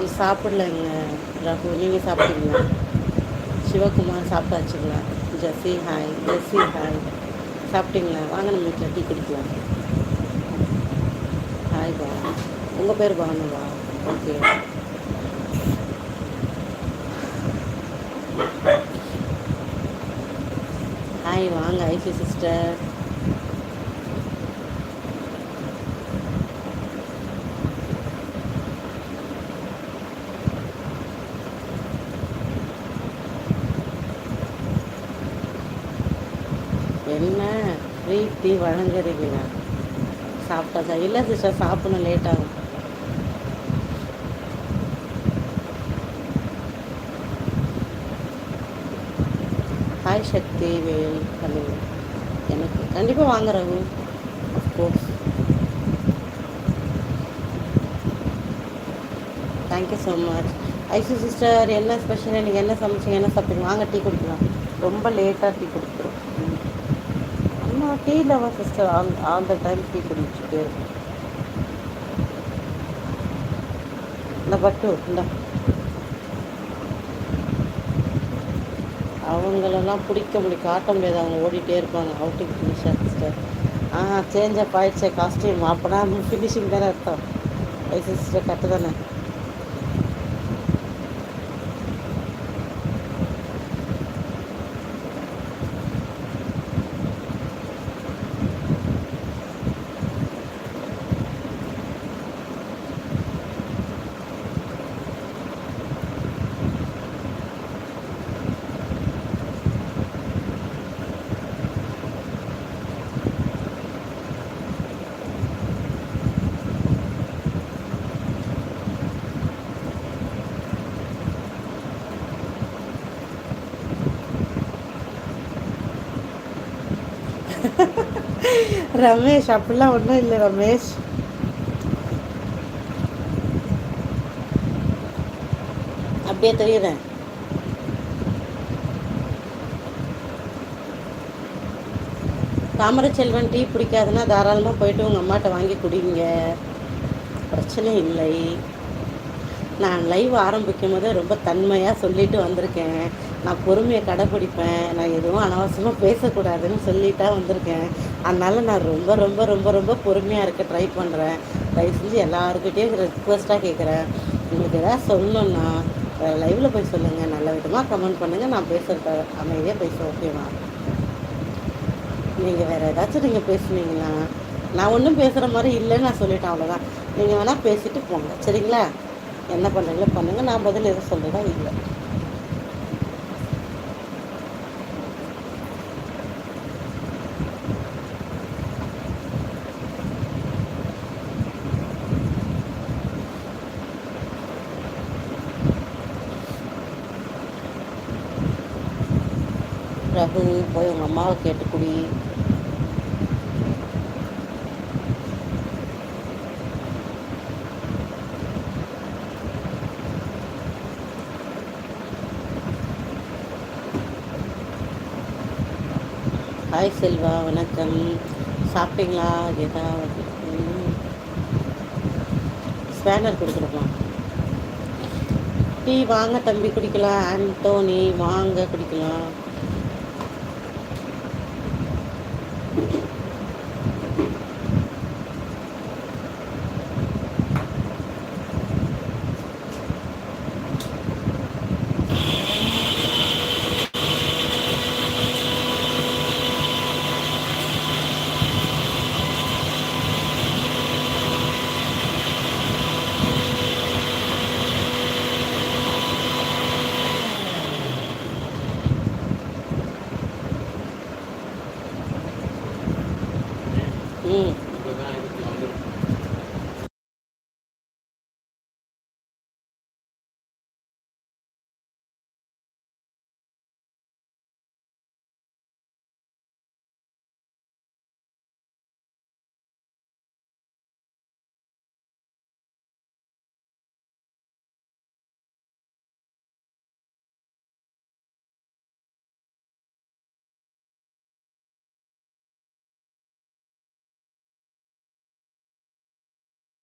நீ சாப்பிடலங்க ரகு. நீங்கள் சாப்பிட்டீங்களா? Sivakumar சாப்பிட்டாச்சுங்களா? Jessie hi. Jessie hi. சாப்பிட்டீங்களா? வாங்க நம்ம வீட்டில் டீ குடிக்கலாம். ஹாய் பா. உங்கள் பேர் பானுவா? ஓகே. ஹாய் வாங்க ஐசி சிஸ்டர். என்ன? ஃப்ரீ டீ வழங்குறீங்களா? சாப்பிட்டாச்சா? இல்லை சிஸ்டர் சாப்பிடணும் லேட் ஆகும். ஹாய் சக்தி வேல் ஹலோ எனக்கு கண்டிப்பாக வாங்க Raghu. Of course thank you so much IC sister என்ன ஸ்பெஷல் நீங்கள் என்ன சமைச்சிங்க? என்ன சாப்பிட்டீங்க? வாங்க டீ குடிக்கலாம். ரொம்ப லேட்டாக டீ குடிக்கிறோம். அம்மா டீ லவர் சிஸ்டர் அந்த ஆல் த டைம் டீ குடிச்சுட்டு. இந்த பட்டு இந்த. அவங்களெல்லாம் பிடிக்க முடியும் காட்ட முடியாது. அவங்க ஓடிட்டே இருப்பாங்க. அவுட்டிங் ஃபினிஷர் சிஸ்டர் ஆ சேஞ்ச் அப் ஆயிடுச்சு காஸ்டியூம் அப்போனா ஃபினிஷிங் தானே அர்த்தம். வயசு சிஸ்டர் கட்டு தானே. ரமேஷ் அப்படிலாம் ஒன்றும் இல்லை ரமேஷ். அப்படியே தெரியுறேன் தாமரைச்செல்வன் டீ பிடிக்காதுன்னா தாராளமாக போயிட்டு உங்கள் அம்மாட்ட வாங்கி குடிங்க. பிரச்சனை இல்லை. நான் லைவ் ஆரம்பிக்கும் போதே ரொம்ப தன்மையாக சொல்லிட்டு வந்திருக்கேன். நான் பொறுமையை கடைப்பிடிப்பேன் நான் எதுவும் அனாவசியமாக பேசக்கூடாதுன்னு சொல்லிட்டா வந்திருக்கேன். அதனால் நான் ரொம்ப ரொம்ப ரொம்ப ரொம்ப பொறுமையாக இருக்க ட்ரை பண்ணுறேன் தயவு செஞ்சு எல்லாருக்கிட்டேயும் ரெக்வஸ்ட்டாக கேட்குறேன் உங்களுக்கு எதாவது சொல்லணுன்னா லைவில் போய் சொல்லுங்கள் நல்ல விதமாக கமெண்ட் பண்ணுங்கள் நான் பேசுகிறத அமைதியாக பேசுவேன் ஓகேவா நீங்கள் வேறு ஏதாச்சும் நீங்கள் பேசுனீங்களா நான் ஒன்றும் பேசுகிற மாதிரி இல்லைன்னு நான் சொல்லிட்டேன். அவ்வளோதான் நீங்கள் வேணால் பேசிட்டு போங்க. சரிங்களா? என்ன பண்ணுறீங்களோ பண்ணுங்கள் நான் பதில் எதுவும் சொல்கிறதா இல்லை. ரகு போய் உங்கள் அம்மாவை கேட்டுக்குடி. ஹாய் செல்வா வணக்கம். சாப்பிட்டீங்களா? ஏதாவது? ஸ்பேனர் கொடுத்துருக்கலாம். டீ வாங்க தம்பி குடிக்கலாம். ஆண்டோனி வாங்க குடிக்கலாம். 嗯。